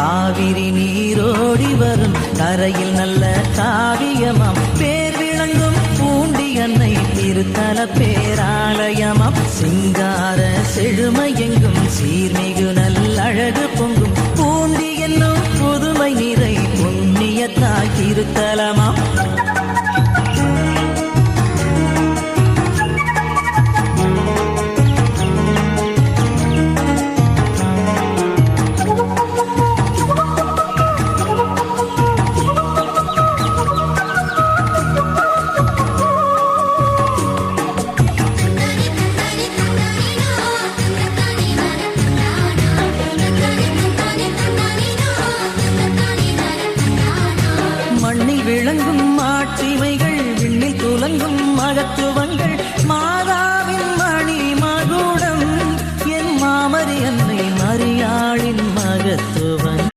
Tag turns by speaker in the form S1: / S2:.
S1: காவிரி நீரோடி வரும் கரையில் நல்ல காவியமாம். பேர் விளங்கும் பூண்டி அன்னை திருத்தல பேராலயமாம். சிங்கார செழுமை எங்கும் சீர்மிகு நல்லழகு பொங்கும். பூண்டி என்னும் புதுமை நிறை புண்ணியத்தாய் திருத்தலமாம். விளங்கும் மாட்சிமைகள் விண்ணில் துலங்கும் மகத்துவங்கள். மாதாவின் மணி மகுடம் என் மாமரி அன்னை மரியாளி